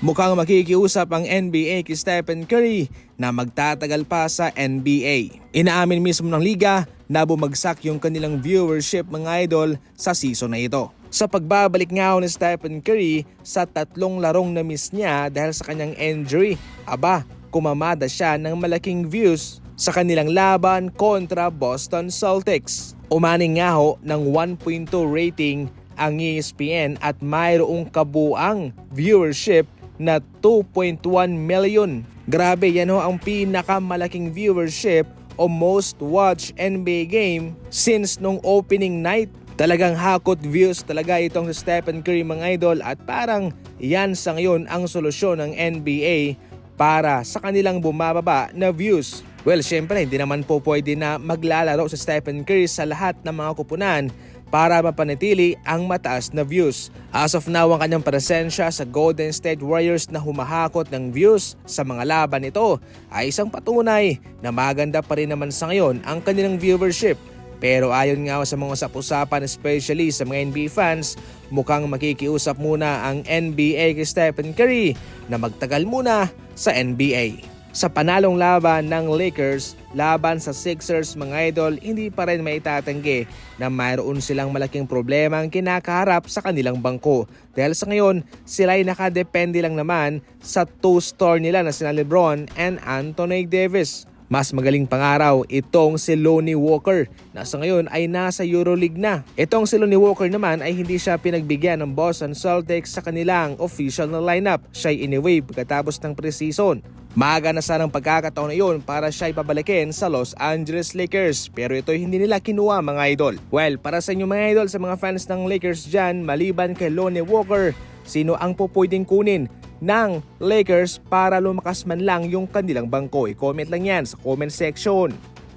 Mukhang makikiusap ang NBA kay Stephen Curry na magtatagal pa sa NBA. Inaamin mismo ng liga na bumagsak yung kanilang viewership mga idol sa season na ito. Sa pagbabalik nga ni Stephen Curry sa tatlong larong na miss niya dahil sa kanyang injury, aba, kumamada siya ng malaking views sa kanilang laban kontra Boston Celtics. Umaning nga ho ng 1.2 rating ang ESPN at mayroong kabuang viewership na 2.1 million. Grabe, yan ho ang pinakamalaking viewership o most watched NBA game since nung opening night. Talagang hakot views talaga itong si Stephen Curry mga idol at parang yan sa ngayon ang solusyon ng NBA para sa kanilang bumababa na views. Well, syempre hindi naman po pwede na maglalaro si Stephen Curry sa lahat ng mga kupunan para mapanatili ang mataas na views. As of now, ang kanyang presensya sa Golden State Warriors na humahakot ng views sa mga laban nito ay isang patunay na maganda pa rin naman sa ngayon ang kanilang viewership. Pero ayon nga sa mga usap-usapan especially sa mga NBA fans, mukhang makikiusap muna ang NBA kay Stephen Curry na magtagal muna sa NBA. Sa panalong laban ng Lakers laban sa Sixers mga idol, hindi pa rin maitatanggi na mayroon silang malaking problema ang kinakaharap sa kanilang bangko. Dahil sa ngayon, sila ay nakadepende lang naman sa two-star nila na sina Lebron and Anthony Davis. Mas magaling pangaraw itong si Lonnie Walker na sa ngayon ay nasa Euroleague na. Itong si Lonnie Walker naman ay hindi siya pinagbigyan ng Boston Celtics sa kanilang official na lineup. Siya ay iniwave pagkatapos ng preseason. Maaga na sanang pagkakataon na yun para siya ipabalikin sa Los Angeles Lakers pero ito hindi nila kinuha mga idol. Well, para sa inyo mga idol sa mga fans ng Lakers dyan, maliban kay Lonnie Walker, sino ang po pwedeng kunin ng Lakers para lumakas man lang yung kanilang bangko? I-comment lang yan sa comment section.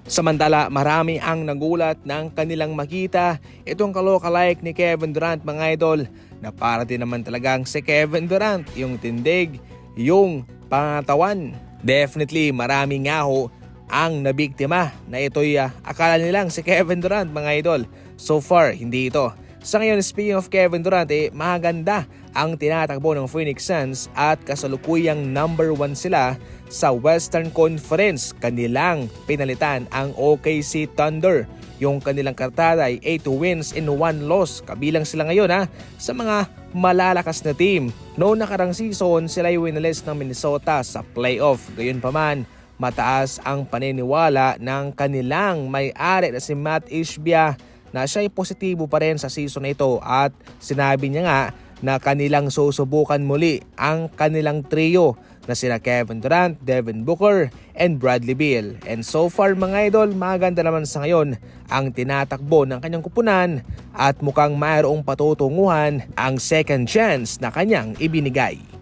Samantala, marami ang nagulat ng kanilang makita itong kaloka-like ni Kevin Durant mga idol na para din naman talagang si Kevin Durant yung tindig, yung pangatawan. Definitely marami nga ho ang nabiktima na ito'y ah, akala nilang si Kevin Durant mga idol. So far, hindi ito. Sa ngayon, speaking of Kevin Durant, eh, maganda ang tinatakbo ng Phoenix Suns at kasalukuyang number 1 sila sa Western Conference. Kanilang pinalitan ang OKC Thunder. Yung kanilang kartada ay 8 wins and 1 loss. Kabilang sila ngayon ha, sa mga malalakas na team. Noong nakarang season, sila ay winalis ng Minnesota sa playoff. Gayunpaman, mataas ang paniniwala ng kanilang may-ari na si Matt Ishbia na siya ay positibo pa rin sa season na ito at sinabi niya nga na kanilang susubukan muli ang kanilang trio na sina Kevin Durant, Devin Booker, and Bradley Beal. And so far mga idol, maganda naman sa ngayon ang tinatakbo ng kanyang kupunan at mukhang mayroong patutunguhan ang second chance na kanyang ibinigay.